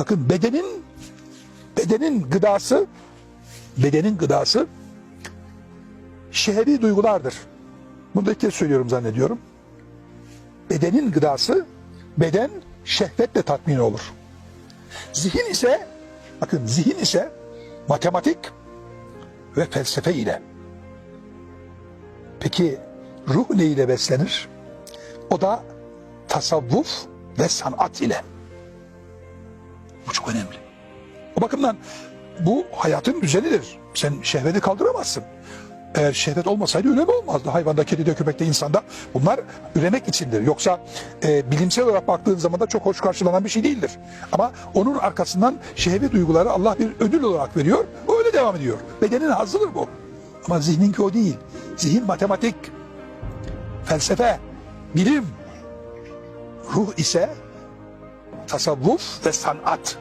Bakın bedenin bedenin gıdası bedenin gıdası şehri duygulardır. Bunu da kez söylüyorum zannediyorum. Bedenin gıdası beden şehvetle tatmin olur. Zihin ise bakın zihin ise matematik ve felsefe ile. Peki ruh ne ile beslenir? O da tasavvuf ve sanat ile. Önemli. O bakımdan bu hayatın düzenidir. Sen şehveti kaldıramazsın. Eğer şehvet olmasaydı üreme olmazdı. Hayvanda, kedide, köpekte, insanda. Bunlar üremek içindir. Yoksa e, bilimsel olarak baktığın zaman da çok hoş karşılanan bir şey değildir. Ama onun arkasından şehvet duyguları Allah bir ödül olarak veriyor. O öyle devam ediyor. Bedenin hazzıdır bu. Ama zihninki o değil. Zihin matematik, felsefe, bilim. Ruh ise tasavvuf ve sanat.